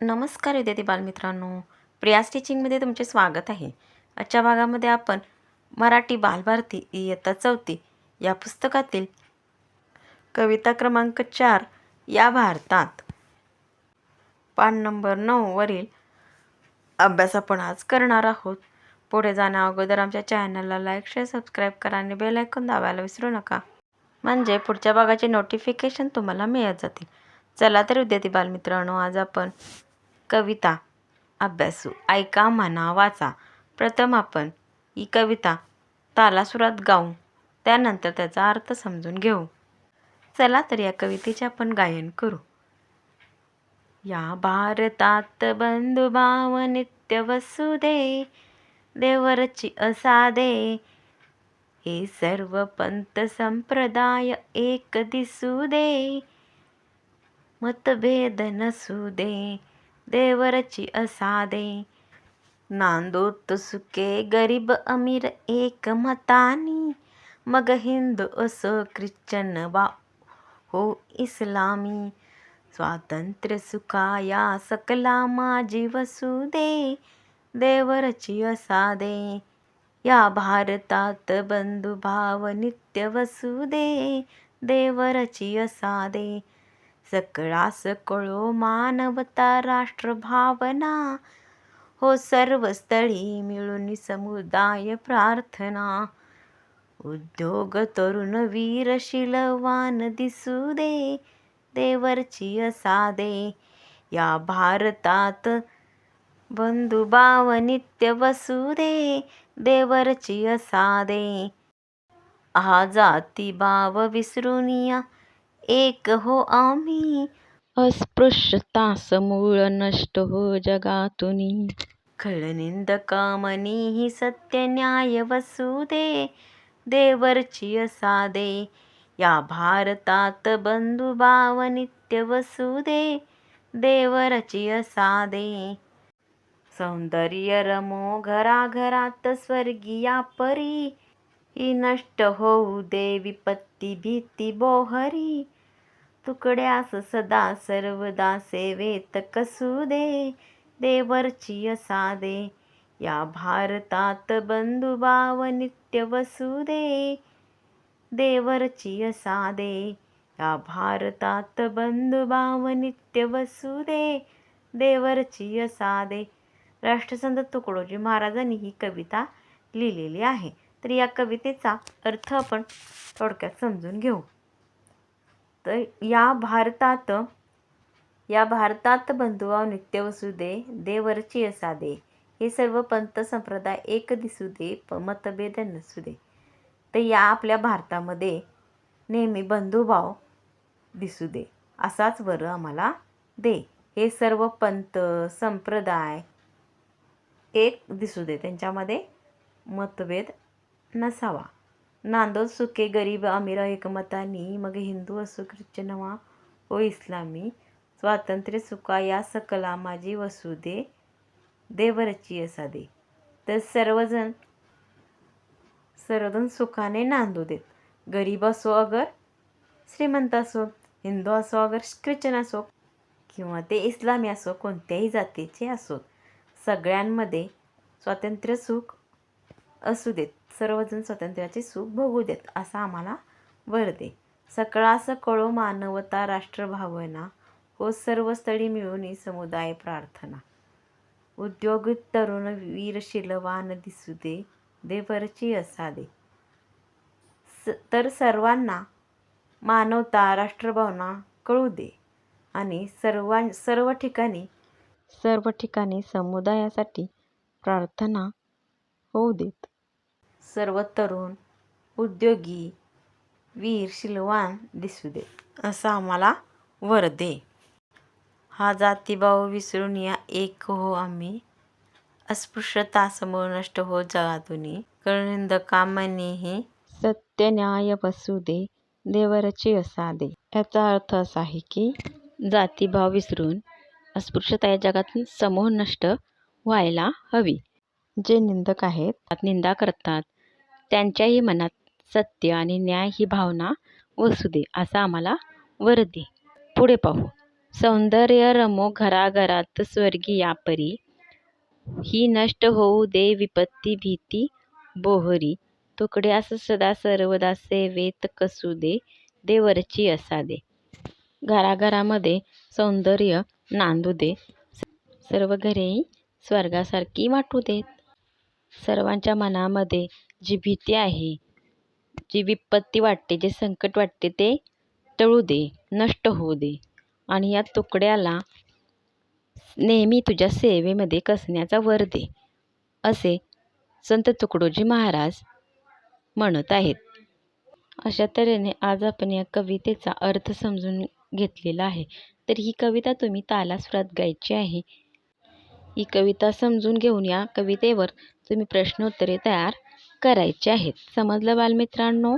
नमस्कार विद्यार्थी बालमित्रांनो. प्रिया स्टिचिंगमध्ये तुमचे स्वागत आहे. आजच्या भागामध्ये आपण मराठी बालभारती इयत्ता चौथी या पुस्तकातील कविता क्रमांक चार या भारतात. पान नंबर नऊवरील अभ्यास आपण आज करणार आहोत. पुढे जाण्या अगोदर आमच्या चॅनलला लाईक शेअर सबस्क्राईब करा आणि बेल ऐकून दाबायला विसरू नका. म्हणजे पुढच्या भागाचे नोटिफिकेशन तुम्हाला मिळत जातील. चला तर विद्यार्थी बालमित्रांनो आज आपण कविता. अभ्यासू. ऐका म्हणा वाचा. प्रथम आपण ही कविता तालासुरात गाऊ. त्यानंतर त्याचा अर्थ समजून घेऊ. चला तर या कवितेचे आपण गायन करू. या भारतात बंधुभाव नित्य वसुदे देवरची असादे हे सर्व पंत संप्रदाय एक दिसू दे मतभेद नसू दे. देवरची असादे नांदोत सुके गरीब अमीर एक मतानी. मग हिंदू असो ख्रिश्चन वा हो इस्लामी. स्वातंत्र्य सुखाया सकला माझी वसुदे. देवरची असादे या भारतात बंधुभाव नित्य वसुदे. देवरची असादे सकळा सकळो मानवता राष्ट्रभावना. हो सर्वस्थळी मिळून समुदाय प्रार्थना. उद्योग तरुण वीरशिलवान दिसू दे देवरची असादे या भारतात बंधुभाव नित्य वसुदे देवरची असादे हा जातीभाव विसरून विसरूनिया एक हो आम्ही. अस्पृश्यता समूळ नष्ट हो जगातुनी. खळनिंदका मनी सत्य न्याय वसुदे देवरची असादे या भारतात बंधुभाव नित्य वसुदे देवरची असादे सौंदर्य रमो घराघरात स्वर्गीया परी. ही नष्ट होऊ दे विपत्ती भीती बोहरी. तुकड्यास सदा सर्वदा सेवेत कसू दे देवरची असादे. या भारतात बंधुभाव नित्य वसुदे देवरची असादे. या भारतात बंधुभाव नित्य वसुदे देवरची असादे. राष्ट्रसंत तुकडोजी महाराजांनी ही कविता लिहिलेली आहे. तर या कवितेचा अर्थ आपण थोडक्यात समजून घेऊ. तर या भारतात या भारतात बंधुभाव नित्य वसुदे देवरची असा दे हे सर्व पंत संप्रदाय एक दिसू दे प मतभेद नसू दे तर या आपल्या भारतामध्ये नेहमी बंधुभाव दिसू दे असाच वर आम्हाला दे. हे सर्व पंत संप्रदाय एक दिसू दे त्यांच्यामध्ये मतभेद नसावा. नांदोद सुखे गरीब अमीर एकमतानी मग हिंदू असो ख्रिश्चन वा ओ इस्लामी स्वातंत्र्य सुखा या सकला माझी वसुदे देवरची असादे तर सर्वजण सर्वजण सुखाने नांदू देत. गरीब असो अगर श्रीमंत असो हिंदू असो अगर ख्रिश्चन असो किंवा ते इस्लामी असो कोणत्याही जातीचे असोत सगळ्यांमध्ये स्वातंत्र्य सुख असू देत. सर्वजण स्वातंत्र्याचे सुख भोगू देत असा आम्हाला वर दे. सकळास कळो मानवता राष्ट्रभावना हो सर्व स्थळी मिळून समुदाय प्रार्थना. उद्योग तरुण वीरशिलवान दिसू दे देवरची असा दे. स तर सर्वांना मानवता राष्ट्रभावना कळू दे आणि सर्वां सर्व ठिकाणी सर्व ठिकाणी समुदायासाठी प्रार्थना होऊ देत. सर्व तरुण उद्योगी वीर शिलवान दिसू दे. असं आम्हाला वर दे. हा जातीभाव विसरून या एक हो आम्ही. अस्पृश्यता समोर नष्ट हो जगातून कळनिंद कामनेही सत्य न्याय बसू दे देवरची असा दे. याचा अर्थ असा आहे की जातीभाव विसरून अस्पृश्यता या जगातून समूह नष्ट व्हायला हवी. जे निंदक आहेत निंदा करतात त्यांच्याही मनात सत्य आणि न्याय ही भावना वसू दे असा आम्हाला वर दे. पुढे पाहू. सौंदर्य रमो घराघरात स्वर्गीया परी ही नष्ट होऊ दे विपत्ती भीती बोहरी. तुकड्यास सदा सर्वदा सेवेत कसू दे देवरची असा दे. घराघरामध्ये सौंदर्य नांदू दे. सर्व घरेही स्वर्गासारखी वाटू देत. सर्वांच्या मनामध्ये जी भीती आहे. जी विपत्ती वाटते जे संकट वाटते ते टळू दे नष्ट होऊ दे. आणि या तुकड्याला नेहमी तुझ्या सेवेमध्ये कसण्याचा वर दे असे संत तुकडोजी महाराज म्हणत आहेत. अशा तऱ्हेने आज आपण या कवितेचा अर्थ समजून घेतलेला आहे. तर ही कविता तुम्ही तालास्वरात गायची आहे. ही कविता समजून घेऊन या कवितेवर तुम्ही प्रश्नोत्तरे तयार करायचे आहेत. समजलं बालमित्रांनो?